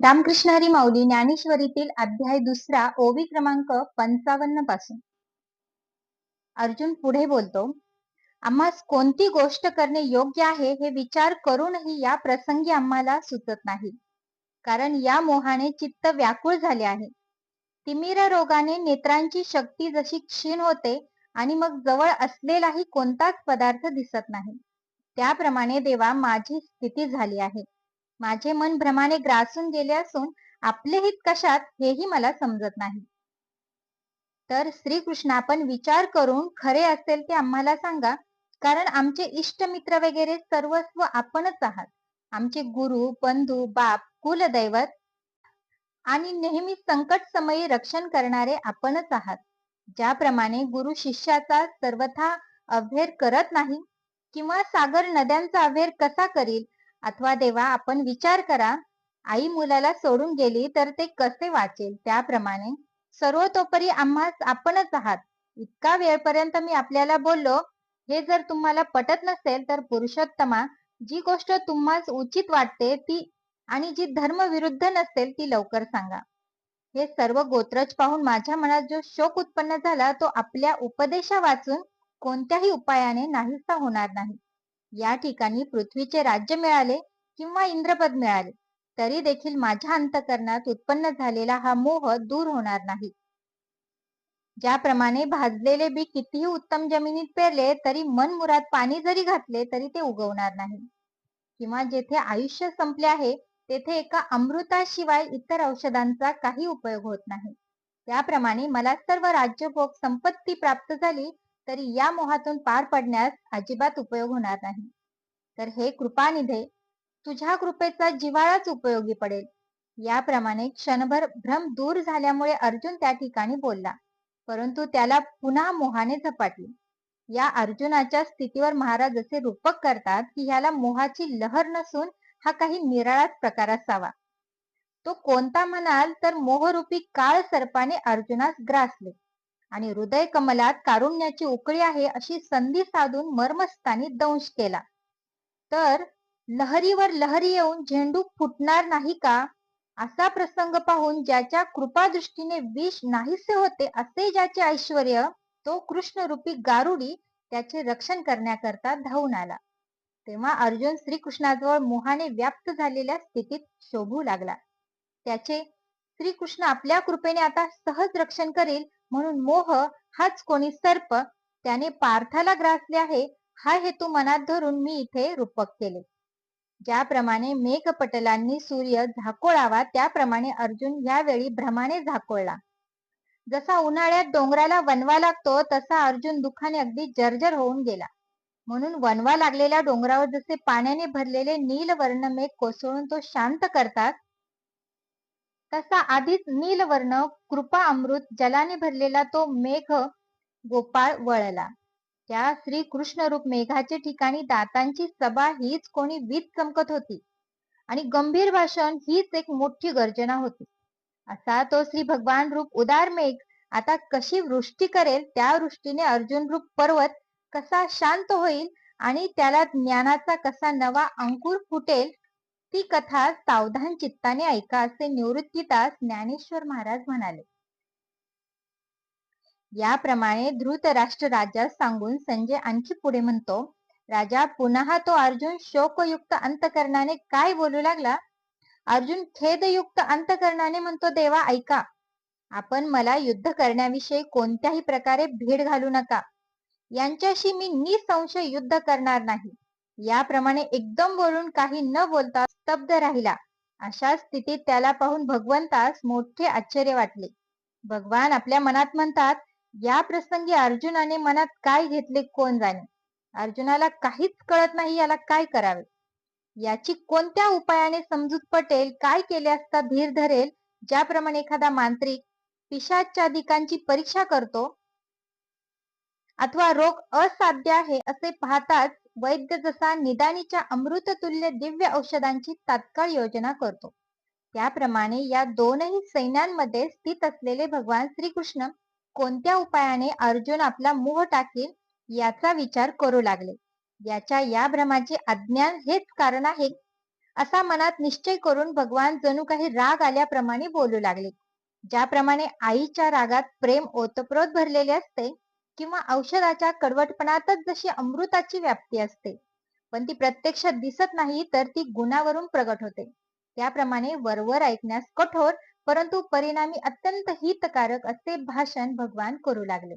रामकृष्णारी माऊली ज्ञानेश्वरीतील अध्याय दुसरा ओवी क्रमांक पंचावन्नपासून. अर्जुन पुढे बोलतो आम्हास कोणती गोष्ट करणे योग्य आहे हे विचार करूनही या प्रसंगी आम्हाला सुचत नाही. कारण या मोहाने चित्त व्याकुळ झाले आहे. तिमिर रोगाने नेत्रांची शक्ती जशी क्षीण होते आणि मग जवळ असलेलाही कोणताच पदार्थ दिसत नाही. त्याप्रमाणे देवा माझी स्थिती झाली आहे. माझे मन भ्रमाने ग्रासून गेले असून आपले हित कशात हेही मला समजत नाही. तर श्रीकृष्ण आपण विचार करून खरे असेल ते आम्हाला सांगा कारण आमचे इष्ट मित्र वगैरे सर्वस्व आपणच आहात. आमचे गुरु बंधू बाप कुलदैवत आणि नेहमी संकट समयी रक्षण करणारे आपणच आहात. ज्याप्रमाणे गुरु शिष्याचा सर्वथा अभेर करत नाही किंवा सागर नद्यांचा अभेर कसा करील अथवा देवा आपण विचार करा आई मुलाला सोडून गेली तर ते कसे वाचेल? त्याप्रमाणे सर्वतोपरी आम्हा आपणच आहात. इतका वेळपर्यंत मी आपल्याला बोललो हे जर तुम्हाला पटत नसेल तर पुरुषोत्तमा जी गोष्ट तुम्हाला उचित वाटते ती आणि जी धर्मविरुद्ध नसेल ती लवकर सांगा. हे सर्व गोत्रज पाहून माझ्या मनात जो शोक उत्पन्न झाला तो आपल्या उपदेशा वाचून कोणत्याही उपायाने नाहीसा होणार नाही. या ठिकाणी पृथ्वीचे राज्य मिळाले किंवा इंद्रपद मिळाले तरी देखील माझ्या अंतकरणात उत्पन्न झालेला हा मोह दूर होणार नाही. ज्याप्रमाणे भाजलेले बी कितीही उत्तम जमिनीत पेरले तरी मन मुरात पाणी जरी घातले तरी ते उगवणार नाही. किंवा जेथे आयुष्य संपले आहे तेथे एका अमृताशिवाय इतर औषधांचा काही उपयोग होत नाही. त्याप्रमाणे मला सर्व राज्यभोग संपत्ती प्राप्त झाली तरी या मोहातून पार पडण्यास अजिबात उपयोग होणार नाही. तर हे कृपानिधे तुझ्या कृपेचा जिवाळाच उपयोगी पडेल. याप्रमाणे क्षणभर भ्रम दूर झाल्यामुळे अर्जुन त्या ठिकाणी बोलला परंतु त्याला पुन्हा मोहाने झपाटली. या अर्जुनाच्या स्थितीवर महाराज असे रूपक करतात की ह्याला मोहाची लहर नसून हा काही निराळाच प्रकार असावा. तो कोणता म्हणाल तर मोहरूपी काळ सर्पाने अर्जुनास ग्रासले. आणि हृदय कमलात कारुण्याची उकळी आहे अशी संधी साधून मर्मस्थानी दंश केला. तर लहरीवर लहरी येऊन झेंडू फुटणार नाही का? असा प्रसंग पाहून ज्याच्या कृपादृष्टीने विष नाहीसे होते असे ज्याचे ऐश्वर तो कृष्णरूपी गारुडी त्याचे रक्षण करण्याकरता धावून आला. तेव्हा अर्जुन श्रीकृष्णाजवळ मोहाने व्याप्त झालेल्या स्थितीत शोभू लागला. त्याचे श्रीकृष्ण आपल्या कृपेने आता सहज रक्षण करेल म्हणून मोह हाच कोणी सर्प त्याने पार्थाला ग्रासले आहे हा हेतू मनात धरून मी इथे रूपक केले. ज्याप्रमाणे मेघपटलांनी सूर्य झाकोळावा त्याप्रमाणे अर्जुन यावेळी भ्रमाने झाकोळला. जसा उन्हाळ्यात डोंगराला वनवा लागतो तसा अर्जुन दुःखाने अगदी जर्जर होऊन गेला. म्हणून वनवा लागलेल्या डोंगरावर जसे पाण्याने भरलेले नीलवर्ण मेघ कोसळून तो शांत करतात तसा आधीच नीलवर्ण कृपा अमृत जलाने भरलेला तो मेघ गोपाळ वळला. त्या श्री कृष्ण रूप मेघाचे ठिकाणी दातांची सभा हीच कोणी वीज चमकत होती. आणि गंभीर भाषण हीच एक मोठी गर्जना होती. असा तो श्री भगवान रूप उदार मेघ आता कशी वृष्टी करेल त्या वृष्टीने अर्जुन रूप पर्वत कसा शांत होईल आणि त्याला ज्ञानाचा कसा नवा अंकुर फुटेल ती कथा सावधान चित्ताने ऐका असे निवृत्तीदास ज्ञानेश्वर महाराज म्हणाले. याप्रमाणे धृत राष्ट्र राजा सांगून संजय आणखी पुढे म्हणतो राजा पुन्हा तो अर्जुन शोकयुक्त अंतकरणाने काय बोलू लागला? अर्जुन खेदयुक्त अंतकरणाने म्हणतो देवा ऐका आपण मला युद्ध करण्याविषयी कोणत्याही प्रकारे भीड घालू नका. यांच्याशी मी निसंशय युद्ध करणार नाही. याप्रमाणे एकदम बोलून काही न बोलता स्तब्ध राहिला. अशा स्थितीत त्याला पाहून भगवंतास मोठे आश्चर्य वाटले. भगवान आपल्या मनात म्हणतात या प्रसंगी अर्जुनाने मनात काय घेतले कोण जाणे? अर्जुनाला काहीच कळत नाही याला काय करावे? याची कोणत्या उपायाने समजूत पटेल काय केले असता धीर धरेल ज्याप्रमाणे एखादा मांत्रिक पिशाचादिकांची परीक्षा करतो? अथवा रोग असाध्य आहे असे पाहताच वैद्य जसा निदानीच्या अमृततुल्य दिव्य औषधांची तात्काळ योजना करतो. त्याप्रमाणे या दोनही सैन्यांमध्ये स्थित असलेले भगवान श्रीकृष्ण कोणत्या उपायाने अर्जुन आपला मोह टाकेल याचा विचार करू लागले. याच्या या भ्रमाचे अज्ञान हेच कारण आहे असा मनात निश्चय करून भगवान जणू काही राग आल्याप्रमाणे बोलू लागले. ज्याप्रमाणे आईच्या रागात प्रेम ओतप्रोत भरलेले असते किंवा औषधाच्या कडवटपणातच जशी अमृताची व्याप्ती असते पण ती प्रत्यक्षात दिसत नाही तर ती गुणावरून प्रगट होते. त्याप्रमाणे वरवर ऐकण्यास कठोर परंतु परिणामी अत्यंत हितकारक असे भाषण भगवान करू लागले.